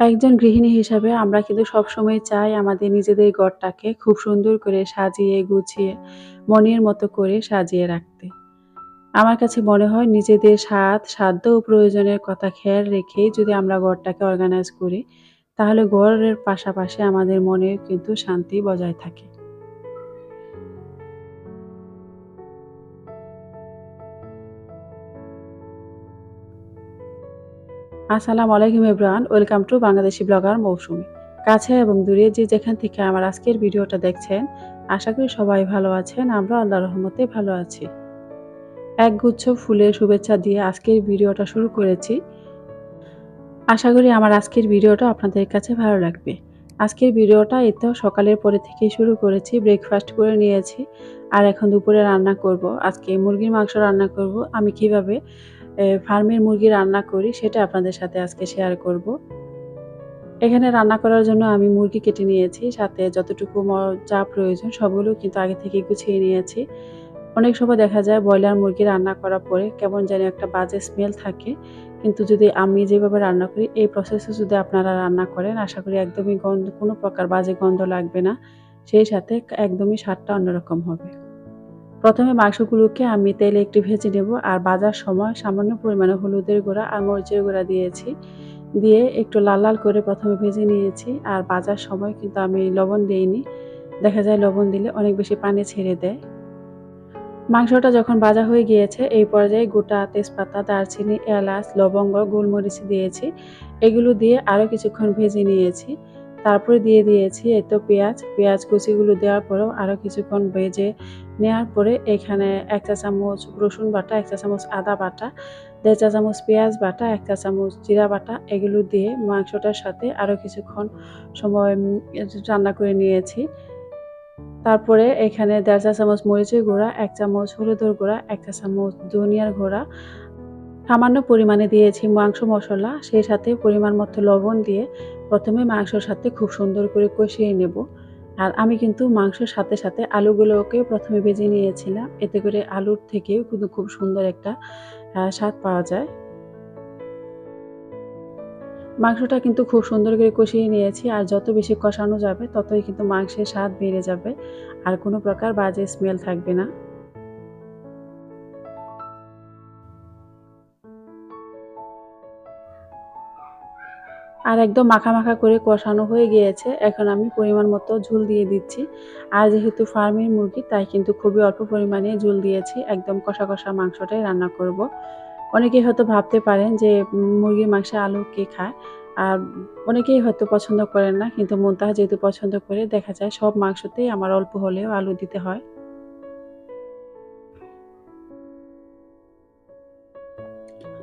একজন গৃহিণী হিসাবে আমরা কিন্তু সবসময় চাই আমাদের নিজেদের ঘরটাকে খুব সুন্দর করে সাজিয়ে গুছিয়ে মনের মতো করে সাজিয়ে রাখতে। আমার কাছে মনে হয় নিজেদের স্বাদ, সাধ্য ও প্রয়োজনের কথা খেয়াল রেখেই যদি আমরা ঘরটাকে অর্গানাইজ করি, তাহলে ঘরের পাশাপাশি আমাদের মনে কিন্তু শান্তি বজায় থাকে। আসসালামু আলাইকুম everyone, welcome to Bangladeshi blogger Mousumi. কাছে এবং দূরে যে যেখান থেকে আমার আজকের ভিডিওটা দেখছেন, আশা করি সবাই ভালো আছেন, আমরা আল্লাহ রহমতে ভালো আছি। এক গুচ্ছ ফুলের শুভেচ্ছা দিয়ে আজকের ভিডিওটা শুরু করেছি। আশা করি আমার আজকের ভিডিওটা আপনাদের কাছে ভালো লাগবে। আজকের ভিডিওটা এতো সকালের পরে থেকে শুরু করেছি ব্রেকফাস্ট করে নিয়েছি। আর এখন দুপুরে রান্না করব। আজকে মুরগির মাংস রান্না করব। আমি কীভাবে ফার্মের মুরগি রান্না করি, সেটা আপনাদের সাথে আজকে শেয়ার করব। এখানে রান্না করার জন্য আমি মুরগি কেটে নিয়েছি, সাথে যতটুকু যা প্রয়োজন সবগুলো কিন্তু আগে থেকে গুছিয়ে নিয়েছি। অনেক সময় দেখা যায় ব্রয়লার মুরগি রান্না করার পরে কেমন যেন একটা বাজে স্মেল থাকে, কিন্তু যদি আমি যেভাবে রান্না করি, এই প্রসেসে যদি আপনারা রান্না করেন, আশা করি একদমই গন্ধ, কোনো প্রকার বাজে গন্ধ লাগবে না। সেই সাথে একদমই স্বাদটা অন্যরকম হবে। প্রথমে মাংসগুলোকে আমি তেলে একটু ভেজে নেব আর বাজার সময় সামান্য পরিমাণে হলুদের গুঁড়া আর মরিচের গুঁড়া দিয়েছি। দিয়ে একটু লাল লাল করে প্রথমে ভেজে নিয়েছি আর বাজার সময় কিন্তু আমি লবণ দিইনি। দেখা যায় লবণ দিলে অনেক বেশি পানি ছেড়ে দেয়। মাংসটা যখন ভাজা হয়ে গিয়েছে, এই পর্যায়ে গোটা তেজপাতা, দারচিনি, এলাচ, লবঙ্গ, গোলমরিচ দিয়েছি। এগুলো দিয়ে আরও কিছুক্ষণ ভেজে নিয়েছি। তারপরে দিয়ে দিয়েছি এই তো পেঁয়াজ। পেঁয়াজ কুচিগুলো দেওয়ার পরেও আরও কিছুক্ষণ ভেজে নেওয়ার পরে এখানে এক চা চামচ রসুন বাটা এক চা চামচ আদা বাটা, দেড় চা চামচ পেঁয়াজ বাটা, এক চা চামচ জিরা বাটা, এগুলো দিয়ে মাংসটার সাথে আরও কিছুক্ষণ সময় রান্না করে নিয়েছি। তারপরে এখানে দেড় চা চামচ মরিচের গুঁড়া, এক চামচ হলুদের গুঁড়া, এক চা চামচ ধনিয়ার গুঁড়া। সামান্য পরিমাণে দিয়েছি মাংস মশলা, সেই সাথে পরিমাণ মতো লবণ দিয়ে প্রথমে মাংসর সাথে খুব সুন্দর করে কষিয়ে নেব। আর আমি কিন্তু মাংসের সাথে সাথে আলুগুলোকে প্রথমে ভেজে নিয়েছিলাম। এতে করে আলুর থেকেও কিন্তু খুব সুন্দর একটা স্বাদ পাওয়া যায়। মাংসটা কিন্তু খুব সুন্দর করে কষিয়ে নিয়েছি আর যত বেশি কষানো যাবে ততই কিন্তু মাংসের স্বাদ বেড়ে যাবে। আর কোনো প্রকার বাজে স্মেল থাকবে না। আর একদম মাখা মাখা করে কষানো হয়ে গিয়েছে। এখন আমি পরিমাণ মতো ঝুল দিয়ে দিচ্ছি। আর যেহেতু ফার্মের মুরগি, তাই কিন্তু খুবই অল্প পরিমাণে ঝুল দিয়েছি। একদম কষা কষা মাংসটাই রান্না করব। অনেকেই হয়তো ভাবতে পারেন যে মুরগির মাংসে আলু কে খায়? আর অনেকেই হয়তো পছন্দ করেন না, কিন্তু মোন্তাহা যেহেতু পছন্দ করে, দেখা যায় সব মাংসতেই আমার অল্প হলেও আলু দিতে হয়।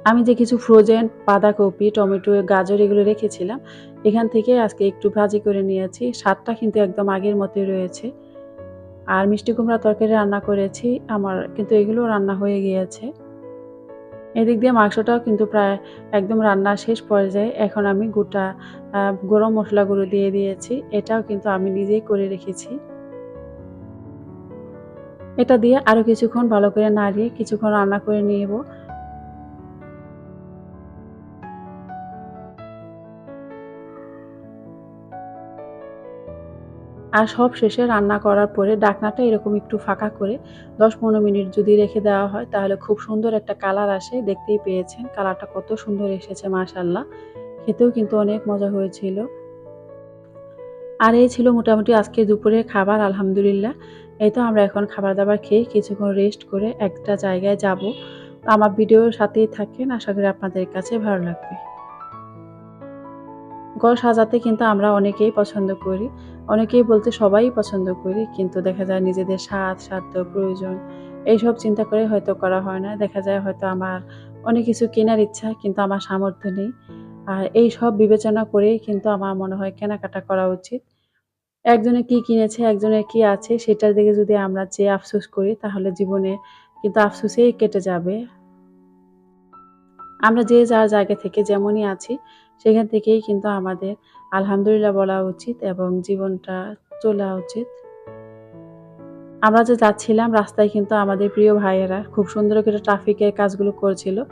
আমি যে কিছু ফ্রোজেন বাঁধাকপি, টমেটো, গাজর এগুলো রেখেছিলাম, এখান থেকে আজকে একটু ভাজি করে নিয়েছি। স্বাদটা কিন্তু একদম আগের মতোই রয়েছে। আর মিষ্টি কুমড়া তরকারি রান্না করেছি, আমার কিন্তু এগুলো রান্না হয়ে গিয়েছে। এদিক দিয়ে মাংসটাও কিন্তু প্রায় একদম রান্না শেষ পর্যায়ে। এখন আমি গোটা গরম মশলাগুলো দিয়ে দিয়েছি। এটাও কিন্তু আমি নিজেই করে রেখেছি। এটা দিয়ে আরও কিছুক্ষণ ভালো করে নাড়িয়ে কিছুক্ষণ রান্না করে নিয়ে আর সব শেষে রান্না করার পরে ডাকনাটা এরকম একটু ফাঁকা করে দশ পনেরো মিনিট যদি রেখে দেওয়া হয়, তাহলে খুব সুন্দর একটা কালার আসে, দেখতেই পেয়েছেন। কালারটা কত সুন্দর এসেছে মাশাল্লাহ খেতেও কিন্তু অনেক মজা হয়েছিল। আর এই ছিল মোটামুটি আজকে দুপুরের খাবার, আলহামদুলিল্লাহ। এই তো আমরা এখন খাবার দাবার খেয়ে কিছুক্ষণ রেস্ট করে একটা জায়গায় যাব। আমার ভিডিওর সাথেই থাকেন, আশা করি আপনাদের কাছে ভালো লাগবে। ঘর সাজাতে কিন্তু আমরা অনেকেই পছন্দ করি। অনেকেই বলতে সবাই পছন্দ করি, কিন্তু দেখা যায় নিজেদের স্বাদ সাধ্য প্রয়োজন এইসব চিন্তা করে হয়তো করা হয় না। দেখা যায় হয়তো আমার অনেক কিছু কেনার ইচ্ছা, কিন্তু আমার সামর্থ্য নেই। আর এই সব বিবেচনা করেই কিন্তু আমার মনে হয় কেনাকাটা করা উচিত। একজনে কি কিনেছে, একজনের কি আছে, সেটার দিকে যদি আমরা যে আফসোস করি, তাহলে জীবনে কিন্তু আফসোসেই কেটে যাবে। আমরা যে যার জায়গা থেকে যেমনই আছি সেখান থেকেই কিন্তু আমাদের আলহামদুলিল্লাহ বলা উচিত এবং জীবনটা চলা উচিত। আমরা যে যাচ্ছিলাম রাস্তায় কিন্তু আমাদের প্রিয় ভাইয়েরা খুব সুন্দর করে ট্রাফিকের কাজগুলো করছিল।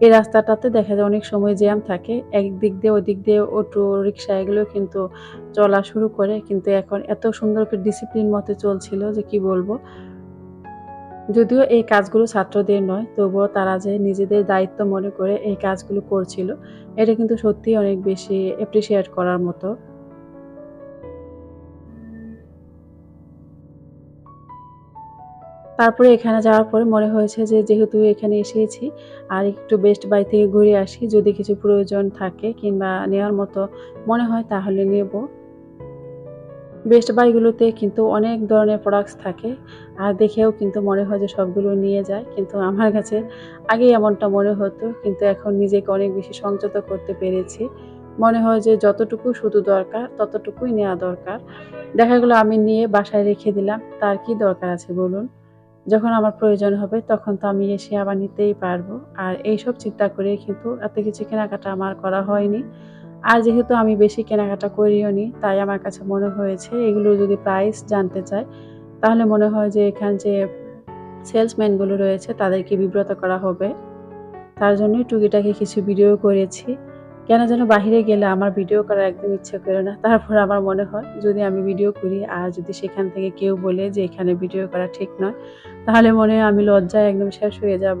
এই রাস্তাটাতে দেখা যায় অনেক সময় জ্যাম থাকে। একদিক দিয়ে ওদিক দিয়ে অটো, রিক্সা এগুলো কিন্তু চলা শুরু করে। কিন্তু এখন এত সুন্দর করে ডিসিপ্লিন মতে চলছিল যে কি বলব? যদিও এই কাজগুলো ছাত্রদের নয়, তবুও তারা যে নিজেদের দায়িত্ব মনে করে এই কাজগুলো করছিল, এটা কিন্তু সত্যি অনেক বেশি অ্যাপ্রিসিয়েট করার মতো। তারপরে এখানে যাওয়ার পরে মনে হয়েছে যে যেহেতু এখানে এসেছি, আর একটু বেস্ট বাই থেকে ঘুরে আসি, যদি কিছু প্রয়োজন থাকে কিংবা নেওয়ার মতো মনে হয় তাহলে নেব। বেস্ট বাইগুলোতে কিন্তু অনেক ধরনের প্রোডাক্টস থাকে। আর দেখেও কিন্তু মনে হয় যে সবগুলো নিয়ে যায়। কিন্তু আমার কাছে আগে এমনটা মনে হতো, কিন্তু এখন নিজেকে অনেক বেশি সংযত করতে পেরেছি। মনে হয় যে যতটুকু শুধু দরকার, ততটুকুই নেওয়া দরকার। দেখা গেলো আমি নিয়ে বাসায় রেখে দিলাম, তার কি দরকার আছে বলুন? যখন আমার প্রয়োজন হবে, তখন তো আমি এসে আবার নিতেই পারব। আর এইসব চিন্তা করে কিন্তু এত কিছু কেনাকাটা আমার করা হয়নি। আর যেহেতু আমি বেশি কেনাকাটা করিও নি, তাই আমার কাছে মনে হয়েছে এগুলো যদি প্রাইস জানতে চাই তাহলে মনে হয় যে এখানে যে সেলসম্যানগুলো রয়েছে তাদেরকে বিব্রত করা হবে। তার জন্যই টুকিটাকে কিছু ভিডিও করেছি। কেন যেন বাহিরে গেলে আমার ভিডিও করার একদম ইচ্ছে করে না। তারপর আমার মনে হয় যদি আমি ভিডিও করি আর যদি সেখান থেকে কেউ বলে যে এখানে ভিডিও করা ঠিক নয়, তাহলে মনে হয় আমি লজ্জায় একদম শেষ হয়ে যাব।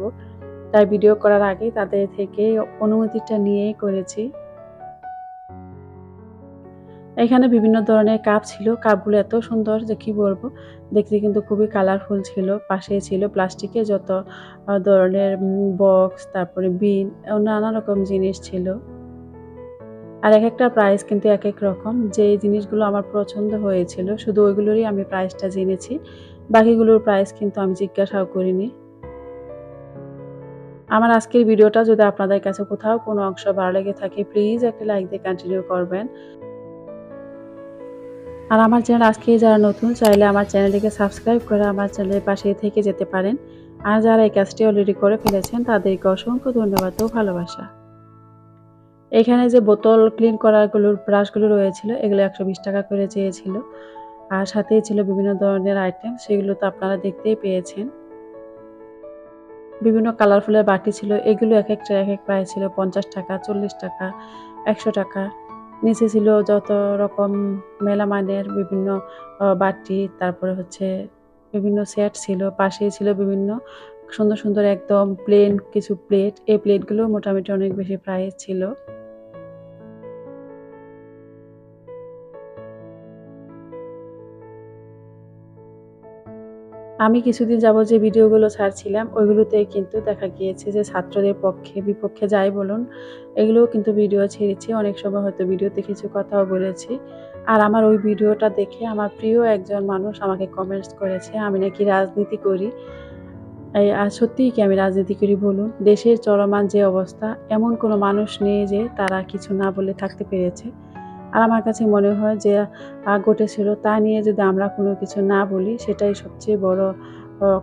তাই ভিডিও করার আগেই তাদের থেকে অনুমতিটা নিয়েই করেছি। এখানে বিভিন্ন ধরনের কাপ ছিল। কাপগুলো এত সুন্দর যে কি বলব? দেখতে কিন্তু খুবই কালারফুল ছিল পাশে ছিল প্লাস্টিকে যত ধরনের বক্স তারপরে বিন নানা রকম জিনিস ছিল। আর এক একটা প্রাইস কিন্তু এক এক রকম। যে জিনিসগুলো আমার পছন্দ হয়েছিল, শুধু ওইগুলোরই আমি প্রাইসটা জেনেছি। বাকিগুলোর প্রাইস কিন্তু আমি জিজ্ঞাসাও করিনি। আমার আজকের ভিডিওটা যদি আপনাদের কাছে কোথাও কোনো অংশ ভালো লেগে থাকে প্লিজ একটা লাইক দিয়ে কন্টিনিউ করবেন। আর আমার চ্যানেল আজকে যারা নতুন, চাইলে আমার চ্যানেলটিকে সাবস্ক্রাইব করে আমার চ্যানেলের পাশে থেকে যেতে পারেন। আর যারা এই কাজটি অলরেডি করে ফেলেছেন, তাদেরকে অসংখ্য ধন্যবাদ ও ভালোবাসা। এখানে যে বোতল ক্লিন করারগুলোর ব্রাশগুলো রয়েছিল, এগুলো একশো বিশ টাকা করে চেয়েছিল। আর সাথেই ছিল বিভিন্ন ধরনের আইটেম সেগুলো তো আপনারা দেখতেই পেয়েছেন। বিভিন্ন কালারফুলের বাটি ছিল, এগুলো এক একটা এক এক প্রাইস ছিল পঞ্চাশ টাকা, চল্লিশ টাকা, একশো টাকা। নিচে ছিল যত রকম মেলামানের বিভিন্ন বাটি, তারপরে হচ্ছে বিভিন্ন সেট ছিল, পাশেই ছিল বিভিন্ন সুন্দর সুন্দর একদম প্লেন কিছু প্লেট এই প্লেটগুলো মোটামুটি অনেক বেশি প্রাইস ছিল। আমি কিছুদিন যাব যে ভিডিওগুলো ছাড়ছিলাম, ওইগুলোতে কিন্তু দেখা গিয়েছে যে ছাত্রদের পক্ষে, বিপক্ষে যাই বলুন, এগুলোও কিন্তু ভিডিও ছেড়েছি। অনেক সময় হয়তো ভিডিওতে কিছু কথাও বলেছি। আর আমার ওই ভিডিওটা দেখে আমার প্রিয় একজন মানুষ আমাকে কমেন্টস করেছে, আমি নাকি রাজনীতি করি। এই, আর সত্যিই কি আমি রাজনীতি করি বলুন? দেশের চলমান যে অবস্থা, এমন কোনো মানুষ নেই যে তারা কিছু না বলে থাকতে পেরেছে। আর আমার কাছে মনে হয় যে ঘটেছিল তা নিয়ে যদি আমরা কোনো কিছু না বলি, সেটাই সবচেয়ে বড়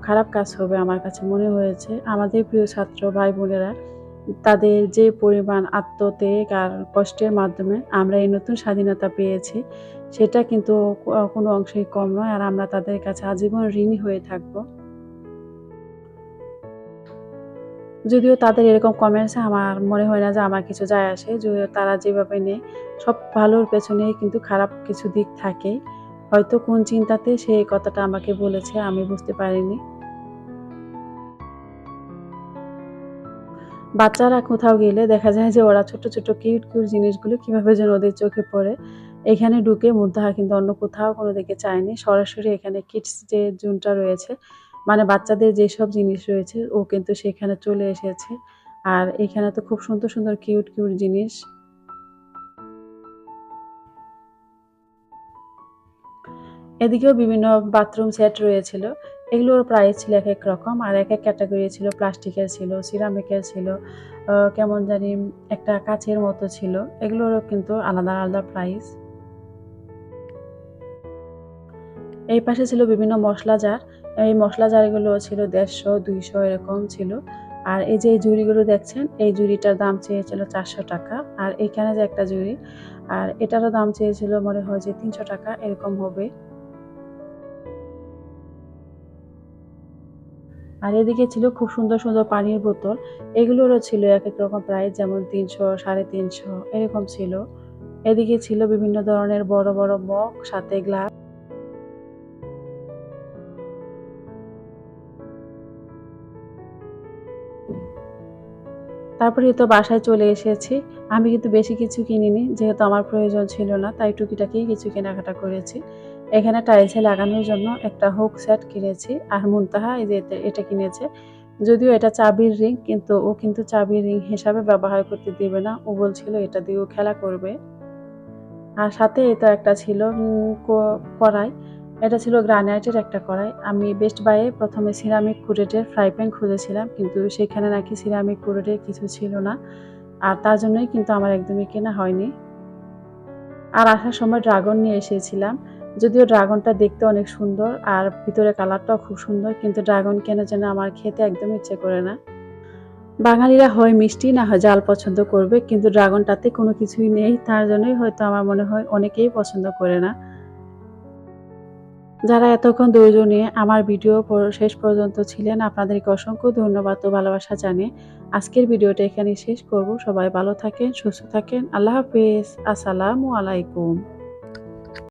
খারাপ কাজ হবে আমার কাছে মনে হয়েছে। আমাদের প্রিয় ছাত্র ভাই বোনেরা তাদের যে পরিমাণ আত্মত্যাগ আর কষ্টের মাধ্যমে আমরা এই নতুন স্বাধীনতা পেয়েছি, সেটা কিন্তু কোনো অংশেই কম নয়। আর আমরা তাদের কাছে আজীবন ঋণী হয়ে থাকব। যদিও তাদের এরকম কমেন্টসে আমার মনে হয় না যে আমার কিছু যায় আসে, যদিও তারা যেভাবে নেয়, সব ভালোর পেছনে কিন্তু খারাপ কিছু দিক থাকে হয়তো কোন চিন্তাতে সে কথাটা আমাকে বলেছে, আমি বুঝতে পারিনি। বাচ্চারা কোথাও গেলে দেখা যায় যে ওরা ছোট ছোট কিউট কিউট জিনিসগুলো কীভাবে যেন ওদের চোখে পড়ে। এখানে ঢুকে মুদ্রা কিন্তু অন্য কোথাও কোনো দিকে চায়নি। সরাসরি এখানে কিডস যে জুনটা রয়েছে মানে বাচ্চাদের যেসব জিনিস রয়েছে, ও কিন্তু সেখানে চলে এসেছে। আর এখানে তো খুব সুন্দর সুন্দর, কিউট কিউট জিনিস। এদিকেও বিভিন্ন বাথরুম সেট রয়েছিল। এগুলোর প্রাইস ছিল এক এক রকম, আর এক এক ক্যাটাগরি ছিল। প্লাস্টিকের ছিল সিরামিকের ছিল কেমন জানি একটা কাছের মতো ছিল। এগুলোরও কিন্তু আলাদা আলাদা প্রাইস এই পাশে ছিল বিভিন্ন মশলা জার। এই মশলা জারগুলো ছিল দেড়শো, দুইশো এরকম ছিল। আর এই যে এই জুড়িগুলো দেখছেন, এই জুড়িটার দাম চেয়েছিল চারশো টাকা। আর এইখানে যে একটা জুড়ি আর এটারও দাম চেয়েছিল মনে হয় যে তিনশো টাকা, এরকম হবে। আর এদিকে ছিল খুব সুন্দর সুন্দর পানির বোতল। এগুলোরও ছিল এক এক রকম প্রাইস যেমন তিনশো, সাড়ে তিনশো, এরকম ছিল। এদিকে ছিল বিভিন্ন ধরনের বড় বড় মগ, সাথে গ্লাস তারপরে তো বাসায় চলে এসেছি। আমি কিন্তু বেশি কিছু কিনিনি, যেহেতু আমার প্রয়োজন ছিল না, তাই টুকিটাকি কিছু কেনাকাটা করেছি। এখানে টাইলসে লাগানোর জন্য একটা হুক সেট কিনেছি, আর মুনতাহা এই যে এটা কিনেছে। যদিও এটা চাবির রিং, কিন্তু ও কিন্তু চাবির রিং হিসাবে ব্যবহার করতে দেবে না। ও বলছিল এটা দিয়েও খেলা করবে। আর সাথে এটা একটা ছিল কড়াই। এটা ছিল গ্রানাইটের একটা কড়াই। আমি বেস্ট বাইয়ে প্রথমে সিরামিক কুরেটের ফ্রাই প্যান খুঁজেছিলাম কিন্তু সেখানে নাকি সিরামিক কুরেটের কিছু ছিল না। আর তার জন্যই কিন্তু আমার একদমই কেনা হয়নি। আর আসার সময় ড্রাগন নিয়ে এসেছিলাম। যদিও ড্রাগনটা দেখতে অনেক সুন্দর, আর ভিতরে কালারটাও খুব সুন্দর, কিন্তু ড্রাগন কেন যেন আমার খেতে একদম ইচ্ছে করে না। বাঙালিরা হয় মিষ্টি, না হয় জাল পছন্দ করবে, কিন্তু ড্রাগনটাতে কোনো কিছুই নেই। তার জন্যই হয়তো আমার মনে হয় অনেকেই পছন্দ করে না। যারা এতক্ষণ দুজনে আমার ভিডিও শেষ পর্যন্ত ছিলেন, আপনাদেরকে অসংখ্য ধন্যবাদ ও ভালোবাসা জানে আজকের ভিডিওটা এখানে শেষ করব। সবাই ভালো থাকেন, সুস্থ থাকেন। আল্লাহ হাফেজ। আসসালামু আলাইকুম।